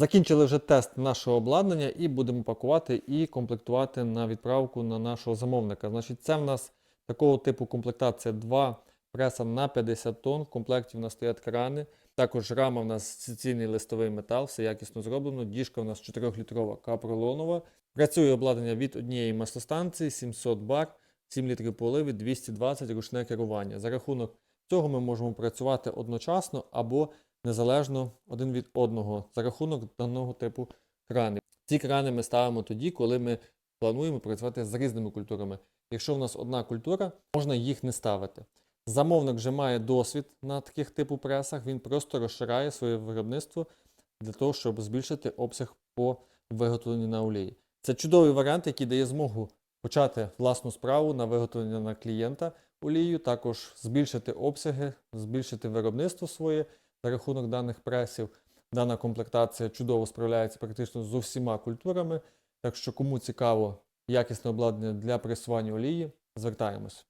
Закінчили вже тест нашого обладнання і будемо пакувати і комплектувати на відправку на нашого замовника. Значить, це в нас такого типу комплектація 2 преса на 50 тонн. В комплекті в нас стоять крани. Також рама в нас суцільний листовий метал, все якісно зроблено. Діжка в нас 4-літрова капролонова. Працює обладнання від однієї маслостанції 700 бар, 7 літрів поливи, 220 ручне керування. За рахунок цього ми можемо працювати одночасно або незалежно один від одного за рахунок даного типу кранів. Ці крани ми ставимо тоді, коли ми плануємо працювати з різними культурами. Якщо в нас одна культура, можна їх не ставити. Замовник вже має досвід на таких типу пресах, він просто розширяє своє виробництво для того, щоб збільшити обсяг по виготовленню на олії. Це чудовий варіант, який дає змогу почати власну справу на виготовлення на клієнта олію, також збільшити обсяги, збільшити виробництво своє за рахунок даних пресів. Дана комплектація чудово справляється практично з усіма культурами. Так що, кому цікаво якісне обладнання для пресування олії, звертаємось.